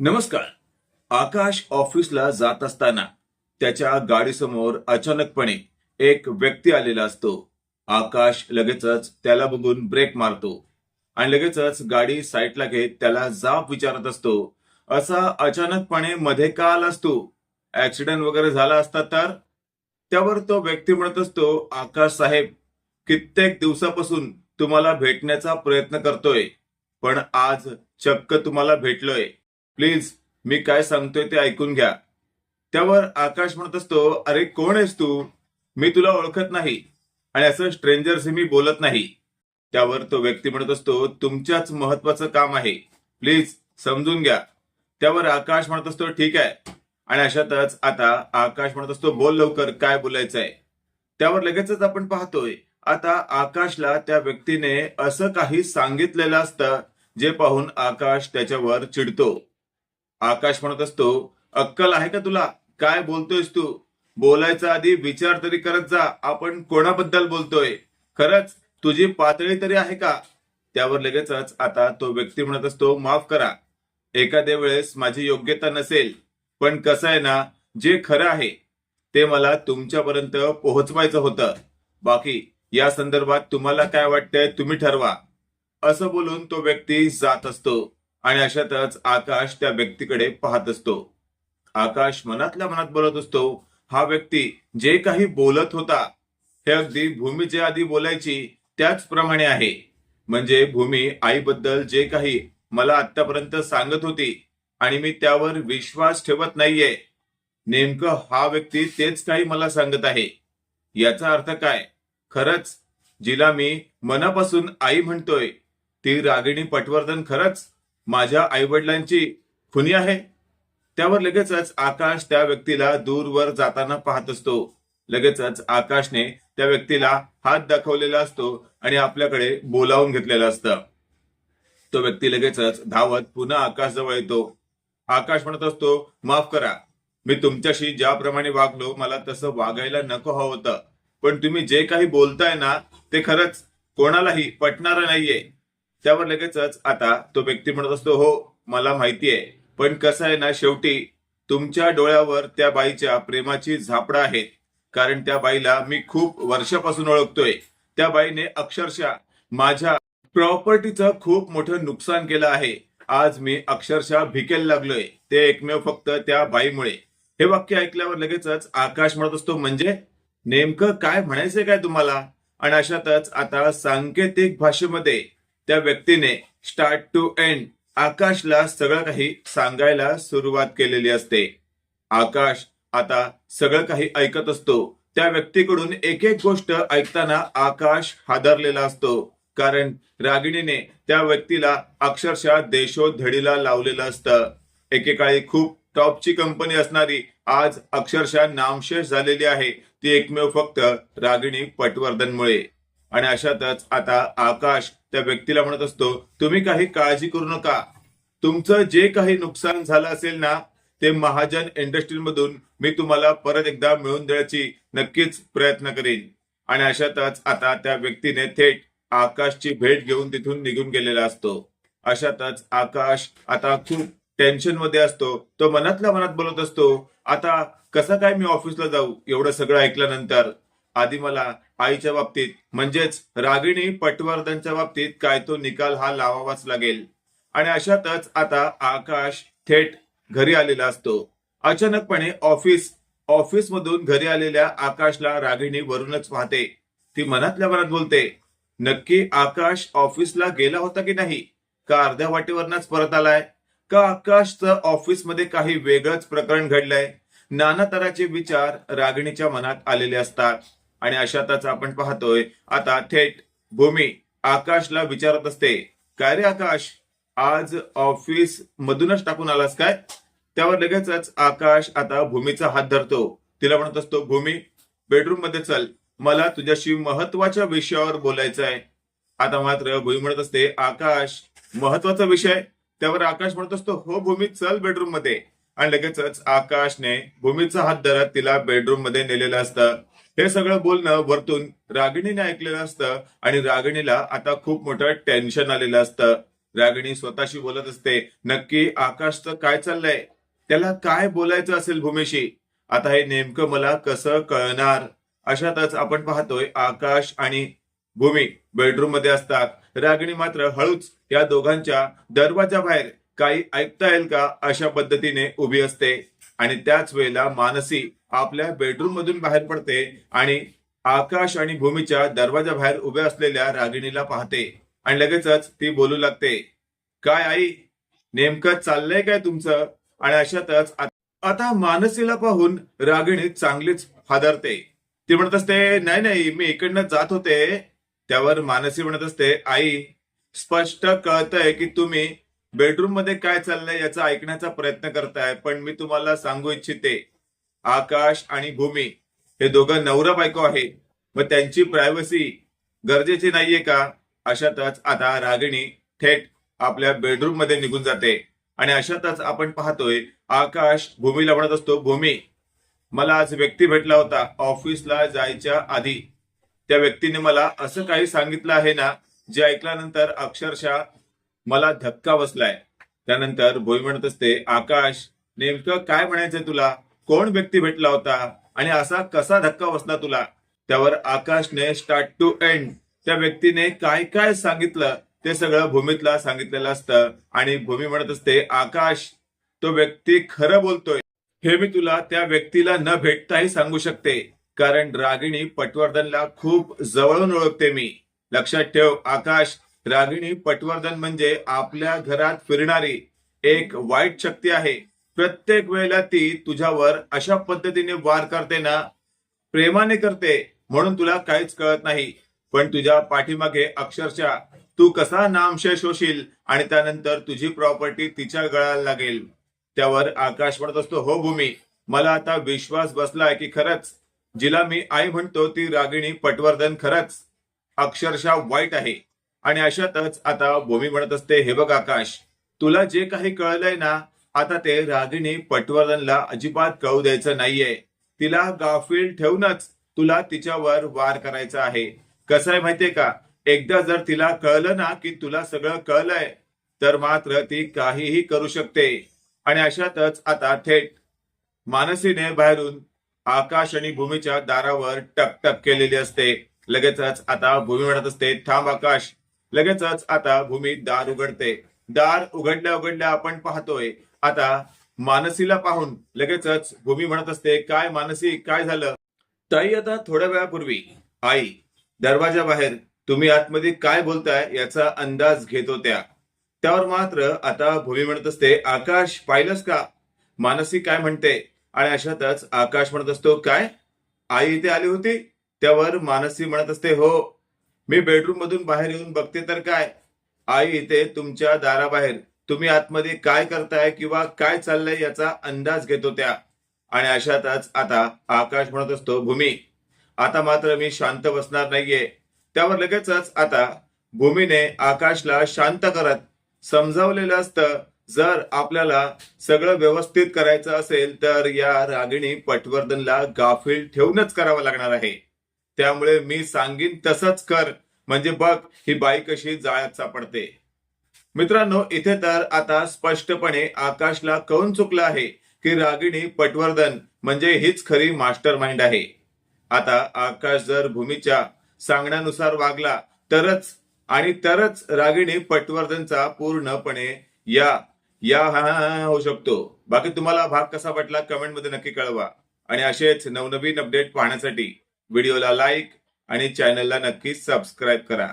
नमस्कार. आकाश ऑफिसला जात असताना त्याच्या गाडीसमोर अचानकपणे एक व्यक्ती आलेला असतो. आकाश लगेचच त्याला बघून ब्रेक मारतो आणि लगेचच गाडी साईडला घेत त्याला जाब विचारत असतो. असा अचानकपणे मध्ये का आला असतो. ऍक्सिडेंट वगैरे झाला असता तर? त्यावर तो व्यक्ती म्हणत असतो आकाश साहेब कित्येक दिवसापासून तुम्हाला भेटण्याचा प्रयत्न करतोय पण आज चक्क तुम्हाला भेटलोय. प्लीज मी काय सांगतोय ते ऐकून घ्या. त्यावर आकाश म्हणत असतो अरे कोण आहेस तू? मी तुला ओळखत नाही. आणि असं स्ट्रेंजरशी मी बोलत नाही. त्यावर तो व्यक्ती म्हणत असतो तुमच्याच महत्वाचं काम आहे. प्लीज समजून घ्या. त्यावर आकाश म्हणत असतो ठीक आहे. आणि अशातच आता आकाश म्हणत असतो बोल लवकर काय बोलायचंय? त्यावर लगेचच आपण पाहतोय आता आकाशला त्या व्यक्तीने असं काही सांगितलेलं असतं जे पाहून आकाश त्याच्यावर चिडतो. आकाश म्हणत असतो अक्कल आहे का तुला? काय बोलतोयस तू? बोलायचा आधी विचार तरी करत जा. आपण कोणाबद्दल बोलतोय? खरंच तुझी पातळी तरी आहे का? त्यावर लगेचच आता तो व्यक्ती म्हणत असतो माफ करा. एखाद्या वेळेस माझी योग्यता नसेल पण कसं आहे ना जे खरं आहे ते मला तुमच्यापर्यंत पोहोचवायचं होतं. बाकी या संदर्भात तुम्हाला काय वाटतंय तुम्ही ठरवा. असं बोलून तो व्यक्ती जात असतो. आणि अशातच आकाश त्या व्यक्तीकडे पाहत असतो. आकाश मनातल्या मनात बोलत असतो हा व्यक्ती जे काही बोलत होता हे अगदी भूमी जे आधी बोलायची त्याचप्रमाणे आहे. म्हणजे भूमी आईबद्दल जे काही मला आतापर्यंत सांगत होती आणि मी त्यावर विश्वास ठेवत नाहीये. नेमकं हा व्यक्ती तेच काही मला सांगत आहे. याचा अर्थ काय? खरंच जिला मी मनापासून आई म्हणतोय. ती रागिणी पटवर्धन खरंच? माझ्या आईवडिलांची खुनी आहे. त्यावर लगेचच आकाश त्या व्यक्तीला दूरवर जाताना पाहत असतो. लगेचच आकाशने त्या व्यक्तीला हात दाखवलेला असतो आणि आपल्याकडे बोलावून घेतलेलं असतं. तो व्यक्ती लगेचच धावत पुन्हा आकाश जवळ येतो. आकाश म्हणत असतो माफ करा. मी तुमच्याशी ज्याप्रमाणे वागलो मला तसं वागायला नको हवं होतं. पण तुम्ही जे काही बोलताय ना ते खरंच कोणालाही पटणार नाहीये. त्यावर लगेचच आता तो व्यक्ती म्हणत असतो हो मला माहितीये पण कसं आहे ना शेवटी तुमच्या डोळ्यावर त्या बाईच्या प्रेमाची झापडं आहेत. कारण त्या बाईला मी खूप वर्षापासून ओळखतोय. त्या बाईने अक्षरशः माझ्या प्रॉपर्टीचं खूप मोठं नुकसान केलं आहे. आज मी अक्षरशः भिकेल लागलोय. ते एकमेव फक्त त्या बाईमुळे. हे वाक्य ऐकल्यावर लगेचच आकाश म्हणत असतो म्हणजे? नेमकं काय म्हणायचंय काय तुम्हाला? आणि अशातच आता सांकेतिक भाषेमध्ये त्या व्यक्तीने स्टार्ट टू एंड आकाशला सगळं काही सांगायला सुरुवात केलेली असते. आकाश आता सगळं काही ऐकत असतो. त्या व्यक्तीकडून एक एक गोष्ट ऐकताना आकाश हादरलेला असतो. कारण रागिणीने त्या व्यक्तीला अक्षरशः देशोधडीला लावलेलं असतं. एकेकाळी खूप टॉपची कंपनी असणारी आज अक्षरशः नामशेष झालेली आहे. ती एकमेव फक्त रागिणी पटवर्धनमुळे. आणि अशातच आता आकाश त्या व्यक्तीला म्हणत असतो तुम्ही काही काळजी करू नका. तुमचं जे काही नुकसान झालं असेल ना ते महाजन इंडस्ट्रीमधून मी तुम्हाला परत एकदा मिळवून देण्याची नक्कीच प्रयत्न करेन. आणि अशातच आता त्या व्यक्तीने थेट आकाशची भेट घेऊन तिथून निघून गेलेला असतो. अशातच आकाश आता खूप टेन्शनमध्ये असतो. तो मनातल्या मनात बोलत असतो आता कसं काय मी ऑफिसला जाऊ? एवढं सगळं ऐकल्यानंतर. आधी मला आईच्या बाबतीत. म्हणजेच रागिणी पटवर्धनच्या बाबतीत काय तो निकाल हा लावावाच लागेल. आणि अशातच आता आकाश थेट घरी आलेला असतो. अचानकपणे ऑफिस ऑफिस मधून घरी आलेल्या आकाशला रागिणी वरूनच पाहते. ती मनातल्या मनात बोलते नक्की आकाश ऑफिसला गेला होता की नाही? का अर्ध्या वाटेवरनच परत आलाय? का आकाशचं ऑफिसमध्ये काही वेगळंच प्रकरण घडलंय? नाना तऱ्हाचे विचार रागिणीच्या मनात आलेले असतात. आणि अशातच आपण पाहतोय आता थेट भूमी आकाशला विचारत असते काय रे आकाश? आज ऑफिस मधूनच टाकून आलास काय? त्यावर लगेचच आकाश आता भूमीचा हात धरतो. तिला म्हणत असतो भूमी बेडरूममध्ये चल. मला तुझ्याशी महत्त्वाच्या विषयावर बोलायचं आहे. आता मात्र भूमी म्हणत असते आकाश महत्त्वाचा विषय त्यावर आकाश म्हणत असतो हो भूमी चल बेडरूममध्ये. आणि लगेचच आकाशने भूमीचा हात धरत तिला बेडरूममध्ये नेलेलं असतं. हे सगळं बोलणं वरतून रागिणीने ऐकलेलं असतं आणि रागिणीला आता खूप मोठं टेन्शन आलेलं असतं. रागिणी स्वतःशी बोलत असते नक्की आकाशचं काय चाललंय? त्याला काय बोलायचं असेल भूमीशी? आता हे नेमकं मला कसं कळणार? अशातच आपण पाहतोय आकाश आणि भूमी बेडरूममध्ये असतात. रागिणी मात्र हळूच या दोघांच्या दरवाजा बाहेर काही ऐकता येईल का अशा पद्धतीने उभी असते. आणि त्याच वेळेला मानसी आपल्या बेडरूम मधून बाहेर पडते आणि आकाश आणि भूमीच्या दरवाजा बाहेर उभ्या असलेल्या रागिणीला पाहते. आणि लगेचच ती बोलू लागते काय आई नेमकं चाललंय काय तुमचं? आणि अशातच आता मानसीला पाहून रागिणी चांगलीच फादरते ती म्हणत असते नाही नाही मी इकडनं जात होते. त्यावर मानसी म्हणत असते आई स्पष्ट कळतंय की तुम्ही बेडरूममध्ये काय चाललंय याचा ऐकण्याचा प्रयत्न करताय पण मी तुम्हाला सांगू इच्छिते. आकाश आणि भूमी हे दोघं नवरा बायको आहे. मग त्यांची प्रायव्हसी गरजेची नाहीये का? अशातच आता रागिणी थेट आपल्या बेडरूममध्ये निघून जाते. आणि अशातच आपण पाहतोय आकाश भूमीला म्हणत असतो भूमी मला आज व्यक्ती भेटला होता ऑफिसला जायच्या आधी. त्या व्यक्तीने मला असं काही सांगितलं आहे ना जे ऐकल्यानंतर अक्षरशः मला धक्का बसलाय. त्यानंतर भोई म्हणत असते आकाश नेमकं काय म्हणायचंय तुला? कोण व्यक्ती भेटला होता? आणि असा कसा धक्का बसला तुला? त्यावर आकाशने स्टार्ट टू एंड त्या व्यक्तीने काय काय सांगितलं? ते सगळं भूमीतला सांगितलेलं असतं. आणि भूमी म्हणत असते आकाश तो व्यक्ती खरं बोलतोय. हे मी तुला त्या व्यक्तीला न भेटताही सांगू शकते. कारण रागिणी पटवर्धनला खूप जवळून ओळखते मी. लक्षात ठेव आकाश रागिणी पटवर्धन म्हणजे आपल्या घरात फिरणारी एक वाईट शक्ती आहे. प्रत्येक वेळेला ती तुझ्यावर अशा पद्धतीने वार करते ना प्रेमाने करते म्हणून तुला काहीच कळत नाही. पण तुझ्या पाठीमागे अक्षरशः तू कसा नामशेष होशील आणि त्यानंतर तुझी प्रॉपर्टी तिच्या गळाला लागेल. त्यावर आकाश म्हणत असतो. हो भूमी मला आता विश्वास बसलाय की खरंच जिला मी आई म्हणतो ती रागिणी पटवर्धन खरंच अक्षरशः वाईट आहे. आणि अशातच आता भूमी म्हणत असते हे बघ आकाश तुला जे काही कळलंय ना आता ते रागिणी पटवर्धनला अजिबात कळू द्यायचं नाहीये. तिला गाफील ठेवूनच तुला तिच्यावर वार करायचा आहे. कसं आहे माहितीये का? एकदा जर तिला कळलं ना की तुला सगळं कळलंय तर मात्र ती काहीही करू शकते. आणि अशातच आता थेट मानसीने बाहेरून आकाश आणि भूमीच्या दारावर टकटक केलेली असते. लगेचच आता भूमी म्हणत असते थांब आकाश. लगेचच आता भूमी दार उघडते. दार उघडल्या उघडल्या आपण पाहतोय आता मानसीला पाहून लगेचच भूमी म्हणत असते काय मानसी काय झालं? ताई आता थोड्या वेळापूर्वी आई दरवाजा बाहेर तुम्ही आतमध्ये काय बोलताय याचा अंदाज घेत होत्या. त्यावर मात्र आता भूमी म्हणत असते आकाश पाहिलंच का? मानसी काय म्हणते आणि अशातच आकाश म्हणत असतो काय? आई इथे आली होती? त्यावर मानसी म्हणत असते हो मी बेडरूम मधून बाहेर येऊन बघते तर काय? आई इथे तुमच्या दाराबाहेर तुम्ही आतमध्ये काय करताय किंवा काय चाललंय याचा अंदाज घेत होत्या आणि अशातच आता आकाश म्हणत असतो भूमी आता मात्र मी शांत बसणार नाहीये. त्यावर लगेचच आता भूमीने आकाशला शांत करत समजावलेलं असतं जर आपल्याला सगळं व्यवस्थित करायचं असेल तर या रागिणी पटवर्धनला गाफील ठेवूनच करावं लागणार आहे. त्यामुळे मी सांगीन तसंच कर. म्हणजे बघ ही बाई कशी जाळ्यात सापडते. मित्रांनो इथे तर आता स्पष्टपणे आकाशला कळून चुकलं आहे की रागिणी पटवर्धन म्हणजे हीच खरी मास्टर माइंड आहे. आता आकाश जर भूमीच्या सांगण्यानुसार वागला तरच आणि तरच रागिणी पटवर्धनचा पूर्णपणे या या हा हा होऊ शकतो. बाकी तुम्हाला भाग कसा वाटला कमेंटमध्ये नक्की कळवा. आणि असेच नवनवीन अपडेट पाहण्यासाठी व्हिडिओला लाईक आणि चॅनलला नक्की सबस्क्राईब करा.